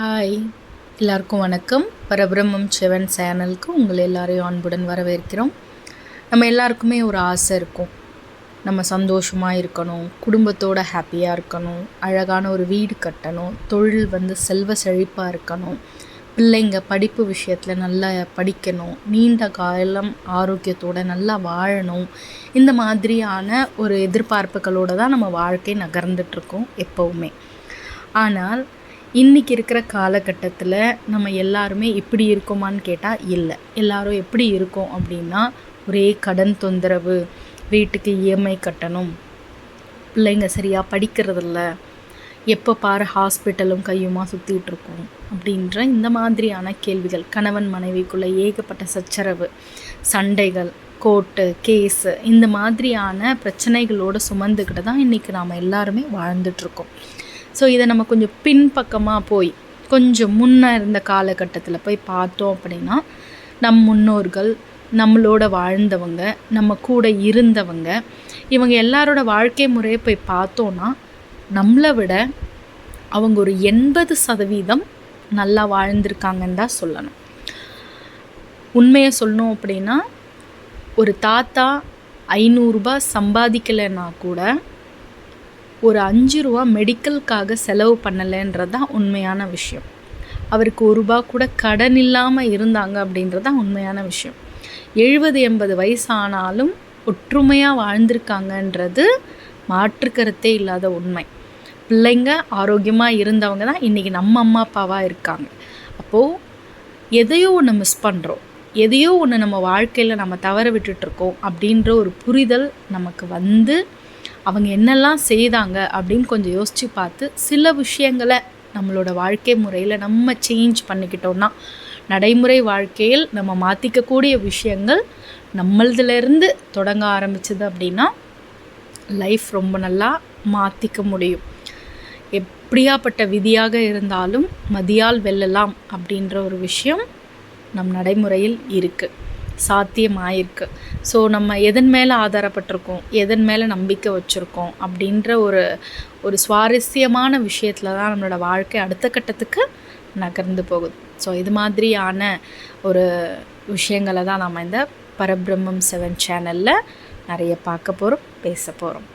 Hi எல்லாருக்கும் வணக்கம். பரபிரம்மம் செவன் சேனலுக்கு உங்களை எல்லாரையும் அன்புடன் வரவேற்கிறோம். நம்ம எல்லாருக்குமே ஒரு ஆசை இருக்கும். நம்ம சந்தோஷமாக இருக்கணும் குடும்பத்தோட ஹாப்பியாக இருக்கணும் அழகான ஒரு வீடு கட்டணும் தொழில் வந்து செல்வ செழிப்பாக இருக்கணும் பிள்ளைங்க படிப்பு விஷயத்தில் நல்லா படிக்கணும் நீண்ட காலம் ஆரோக்கியத்தோடு நல்லா வாழணும் இந்த மாதிரியான ஒரு எதிர்பார்ப்புகளோடு தான் நம்ம வாழ்க்கை நகர்ந்துட்டுருக்கோம் எப்போவுமே. ஆனால் இன்றைக்கி இருக்கிற காலகட்டத்தில் நம்ம எல்லாருமே இப்படி இருக்கோமான்னு கேட்டால் இல்லை. எல்லாரும் எப்படி இருக்கோம் அப்படின்னா ஒரே கடன் தொந்தரவு வீட்டுக்கு இஎம்ஐ கட்டணும் பிள்ளைங்க சரியாக படிக்கிறதில்ல எப்போ பாரு ஹாஸ்பிட்டலும் கையுமா சுற்றிட்டு இருக்கோம் அப்படின்ற இந்த மாதிரியான கேள்விகள் கணவன் மனைவிக்குள்ளே ஏகப்பட்ட சச்சரவு சண்டைகள் கோர்ட்டு கேஸு இந்த மாதிரியான பிரச்சனைகளோடு சுமந்துக்கிட்டு தான் இன்றைக்கி நாம் எல்லாருமே வாழ்ந்துட்டுருக்கோம் ஸோ இதை நம்ம கொஞ்சம் பின்பக்கமாக போய் கொஞ்சம் முன்னே இருந்த காலகட்டத்தில் போய் பார்த்தோம் அப்படின்னா நம் முன்னோர்கள் நம்மளோட வாழ்ந்தவங்க நம்ம கூட இருந்தவங்க இவங்க எல்லாரோட வாழ்க்கை முறையை போய் பார்த்தோன்னா நம்மளை விட அவங்க ஒரு எண்பது சதவீதம் நல்லா வாழ்ந்திருக்காங்கன்னு தான் சொல்லணும். உண்மையை சொல்லணும் அப்படின்னா ஒரு தாத்தா ஐநூறுரூபா சம்பாதிக்கலைன்னா கூட ஒரு அஞ்சு ரூபா மெடிக்கலுக்காக செலவு பண்ணலைன்றது தான் உண்மையான விஷயம். அவருக்கு ஒரு ரூபா கூட கடன் இல்லாமல் இருந்தாங்க அப்படின்றது தான் உண்மையான விஷயம். எழுபது எண்பது வயசு ஆனாலும் ஒற்றுமையாக வாழ்ந்திருக்காங்கன்றது மாற்றுக்கருத்தே இல்லாத உண்மை. பிள்ளைங்க ஆரோக்கியமாக இருந்தவங்க தான் இன்றைக்கி நம்ம அம்மா அப்பாவாக இருக்காங்க. அப்போது எதையோ ஒன்று மிஸ் பண்ணுறோம் எதையோ ஒன்று நம்ம வாழ்க்கையில் நம்ம தவற விட்டுட்ருக்கோம் அப்படின்ற ஒரு புரிதல் நமக்கு வந்து அவங்க என்னெல்லாம் செய்தாங்க அப்படின்னு கொஞ்சம் யோசித்து பார்த்து சில விஷயங்களை நம்மளோட வாழ்க்கை முறையில் நம்ம சேஞ்ச் பண்ணிக்கிட்டோம்னா நடைமுறை வாழ்க்கையில் நம்ம மாற்றிக்கக்கூடிய விஷயங்கள் நம்மளதுலேருந்து தொடங்க ஆரம்பிச்சது அப்படின்னா லைஃப் ரொம்ப நல்லா மாற்றிக்க முடியும். எப்படியாப்பட்ட விதியாக இருந்தாலும் மதியால் வெல்லலாம் அப்படின்ற ஒரு விஷயம் நம் நடைமுறையில் இருக்குது சாத்தியமாயிருக்கு. ஸோ நம்ம எதன் மேலே ஆதாரப்பட்டிருக்கோம்? எதன் மேலே நம்பிக்கை வச்சுருக்கோம்? அப்படின்ற ஒரு ஒரு சுவாரஸ்யமான விஷயத்தில் தான் நம்மளோட வாழ்க்கை அடுத்த கட்டத்துக்கு நகர்ந்து போகுது. ஸோ இது மாதிரியான ஒரு விஷயங்களை தான் நம்ம இந்த பரபிரம்மம் செவன் சேனலில் நிறைய பார்க்க போகிறோம் பேச போகிறோம்